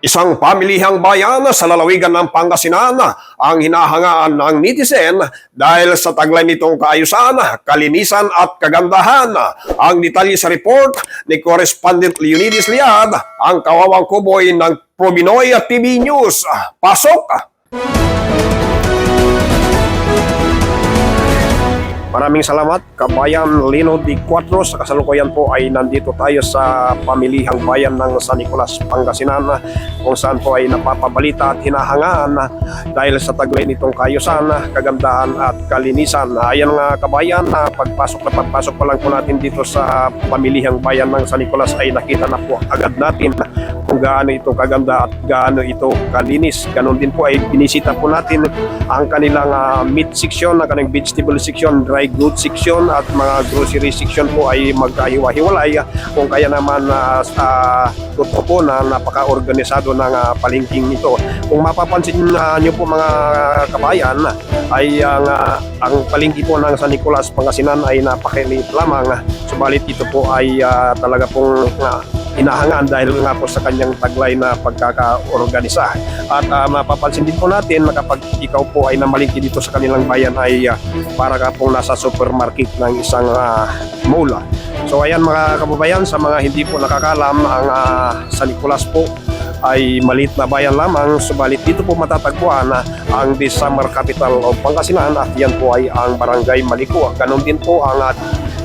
Isang pamilihang bayan sa lalawigan ng Pangasinan ang hinahangaan ng netizen dahil sa taglay nitong kaayusan, kalinisan at kagandahan. Ang detalye sa report ni Correspondent Leonidas Liad, ang kawawang kuboy ng Probinoy TV News. Pasok! Maraming salamat, Kabayan Lino Di Cuatro. Sa kasalukuyan po ay nandito tayo sa pamilihang bayan ng San Nicolas, Pangasinan kung saan po ay napapabalita at hinahangaan dahil sa taglay nitong kayusan, kagandahan at kalinisan. Ayan nga kabayan, pagpasok na pagpasok pa lang po natin dito sa pamilihang bayan ng San Nicolas ay nakita na po agad natin kung gaano ito kaganda at gaano ito kalinis. Ganon din po ay binisita po natin ang kanilang ah, meat section, ang kanilang vegetable section, dry goods section at mga grocery section po ay magkahiwa-hiwalay kung kaya naman na uh, totoo po na napaka-organisado ng ah, palengking ito. Kung mapapansin uh, nyo po mga kabayan ay ang, ah, ang palengke po ng San Nicolas Pangasinan ay napakiliit lamang subalit ito po ay ah, talaga pong ah, inahangaan dahil nga po sa kanyang taglay na pagkakaorganisa. At uh, mapapansin din po natin na kapag ikaw po ay namalingki dito sa kanilang bayan ay ah, para ka pong nasa supermarket ng isang uh, mall. So ayan mga kababayan, sa mga hindi po nakakalam, ang ah, San Nicolas po ay maliit na bayan lamang, subalit dito po matatagpuan na ang the summer capital of Pangasinan at yan po ay ang barangay Maliko. Ganon din po ang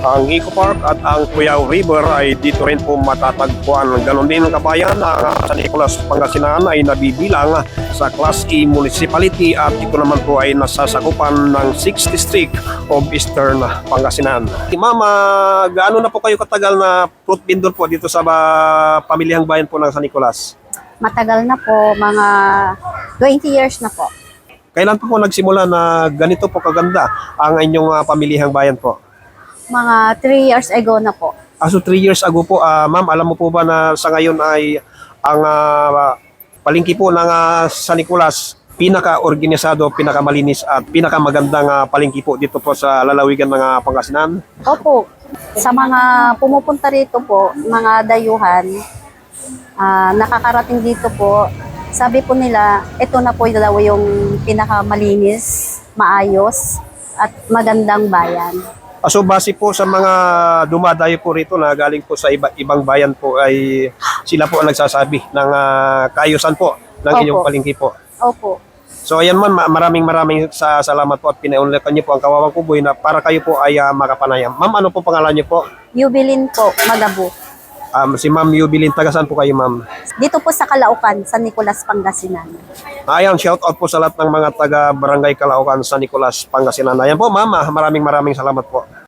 ang Eco Park at ang Cuyao River ay dito rin po matatagpuan. Ganon din kabayan, ang San Nicolas Pangasinan ay nabibilang sa Class E Municipality at ito naman po ay nasasakupan ng 6th District of Eastern Pangasinan. Mama, gaano na po kayo katagal na fruit vendor po dito sa ah, pamilyang bayan po ng San Nicolas? Matagal na po, mga 20 years na po. Kailan po po nagsimula na ganito po kaganda ang inyong ah, pamilihang bayan po? Mga 3 years ago na po. Aso 3 years ago po, ah, ma'am, alam mo po ba na sa ngayon ay ang ah, palengke po ng ah, San Nicolas pinaka-organisado, pinakamalinis at pinakamagandang uh, palengke po dito po sa lalawigan ng ah, Pangasinan. Opo, sa mga pumupunta rito po, mga dayuhan, ah, nakakarating dito po, sabi po nila, ito na po daw yung pinakamalinis, maayos, at magandang bayan. Aso base po sa mga dumadayo po rito na galing po sa iba, ibang bayan po ay sila po ang nagsasabi ng ah, kaayusan po ng Opo. inyong palengke po. Opo, So ayan man, ma- maraming maraming sa salamat po at pinaunlakan niyo po ang Kawawang Kuboy na para kayo po ay ah, makapanayam. Ma'am, ano po pangalan niyo po? Yubilin po, Magabu. Um, si Ma'am Yubilin, taga saan po kayo ma'am? Dito po sa Calaucan, San Nicolas, Pangasinan. Ayan, shout out po sa lahat ng mga taga Barangay Calaucan, San Nicolas, Pangasinan. Ayan po ma'am, ah, maraming maraming salamat po.